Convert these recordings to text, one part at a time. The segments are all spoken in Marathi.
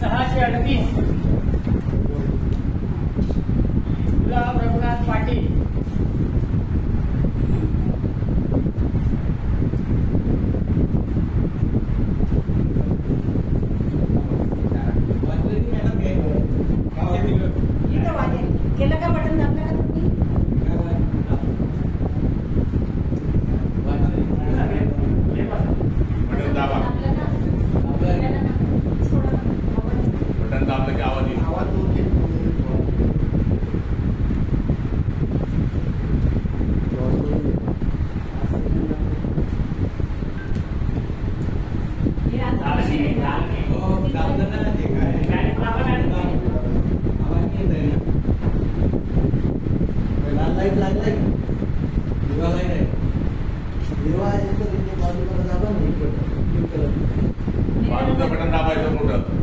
सहाशे अडतीस. वाजेल केलं लाईट लागलाय हिरवा आहे तर इथे बाजूला दाबा ना इकडं. बाजूचं बटन दाबायचं मोठं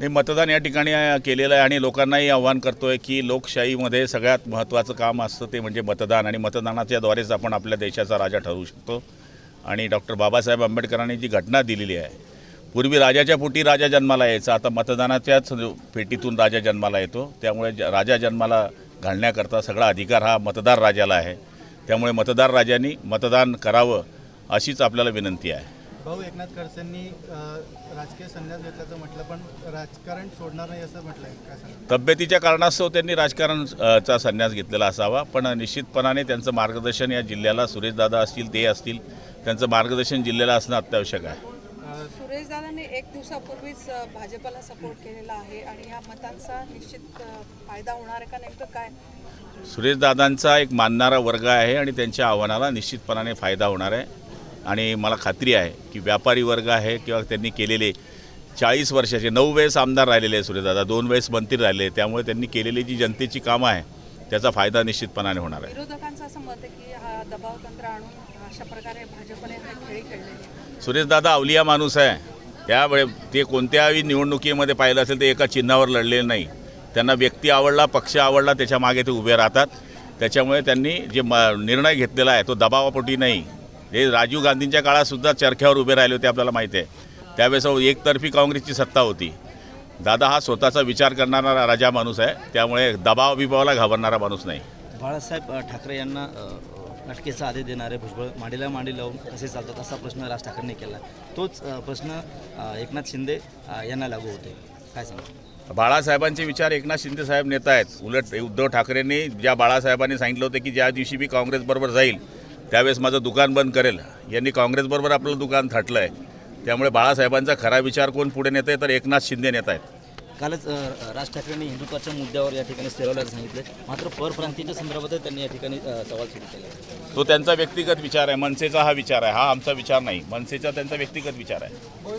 मी मतदान या ठिकाणी केलेलं आहे आणि लोकांनाही आव्हान करतोय की लोकशाहीमध्ये सगळ्यात महत्त्वाचं काम असतं ते म्हणजे मतदान आणि मतदानाच्याद्वारेच आपण आपल्या देशाचा राजा ठरवू शकतो. आणि डॉक्टर बाबासाहेब आंबेडकरांनी जी घटना दिलेली आहे पूर्वी राजाच्या पोटी राजा जन्माला यायचा आता मतदानाच्याच पेटीतून राजा जन्माला येतो. त्यामुळे ज- राजा जन्माला घालण्याकरता सगळा अधिकार हा मतदार राजाला आहे. त्यामुळे मतदार राजांनी मतदान करावं अशीच आपल्याला विनंती आहे. भाऊ एकनाथ खडसेंनी राजकीय संन्यास घेतल्याचं म्हटलं पण राजकारण सोडणार नाही असं म्हटलंय. काय सांगा तब्येतीच्या कारणास्तव त्यांनी राजकारण अ, चा संन्यास घेतलेला असावा पण निश्चितपणाने त्यांचं मार्गदर्शन या जिल्ह्याला सुरेशदादा असतील ते असतील त्यांचं मार्गदर्शन जिल्ह्याला असणं अत्यावश्यक आहे. अं, सुरेश दादांनी एक दिवसापूर्वीच भाजपला सपोर्ट केलेला आहे आणि या मतांचा निश्चित फायदा होणार आहे का नेमकं काय? सुरेशदादांचा एक मानणारा वर्ग आहे आणि त्यांच्या आव्हानाला निश्चितपणाने फायदा होणार आहे. आणि मला खात्री आहे की व्यापारी वर्ग आहे किंवा त्यांनी केलेले चाळीस वर्षाचे नऊ वेळेस आमदार राहिलेले आहे सुरेशदादा दोन वेळेस मंत्री राहिले त्यामुळे त्यांनी केलेली जी जनतेची कामं आहे त्याचा फायदा निश्चितपणाने होणार आहे. विरोधकांचं असं मत आहे की हा दबाव तंत्र आणून अशा प्रकारे भाजपने हा खेळी खेळलेली आहे. सुरेशदादा अवलिया माणूस आहे. त्यावेळे ते कोणत्याही निवडणुकीमध्ये पाहिलं असेल ते एका चिन्हावर लढलेले नाही. त्यांना व्यक्ती आवडला पक्ष आवडला त्याच्यामागे ते उभे राहतात. त्याच्यामुळे त्यांनी जे म निर्णय घेतलेला आहे तो दबावापोटी नाही. हे राजीव गांधींच्या काळातसुद्धा चरख्यावर उभे राहिले होते आपल्याला माहिती आहे. त्यावेळेस एकतर्फी काँग्रेसची सत्ता होती. दादा हा स्वतःचा विचार करणारा राजा माणूस आहे. त्यामुळे दबाव बिबावाला घाबरणारा माणूस नाही. बाळासाहेब ठाकरे यांना अटकेचा आदेश देणारे भुजबळ मांडीला मांडी लावून कसे चालतात असा प्रश्न राज ठाकरेंनी केला. तोच प्रश्न एकनाथ शिंदे यांना लागू होते. काय सांगा बाळासाहेबांचे विचार एकनाथ शिंदे साहेब नेत आहेत. उलट उद्धव ठाकरेंनी ज्या बाळासाहेबांनी सांगितलं होतं की ज्या दिवशी मी काँग्रेसबरोबर जाईल त्यावेळेस माझं दुकान बंद करेल. यांनी काँग्रेसबरोबर आपलं दुकान थाटलं आहे त्यामुळे बाळासाहेबांचा खरा विचार कोण पुढे नेत आहे तर एकनाथ शिंदे नेत आहेत. कालच राज ठाकरेंनी हिंदुत्वाच्या मुद्द्यावर या ठिकाणी स्थिरवल्याचं सांगितलं मात्र परप्रांतीच्या संदर्भात त्यांनी या ठिकाणी सवाल सुरू केला तो त्यांचा व्यक्तिगत विचार आहे. मनसेचा हा विचार आहे. हा आमचा विचार नाही. मनसेचा त्यांचा व्यक्तिगत विचार आहे.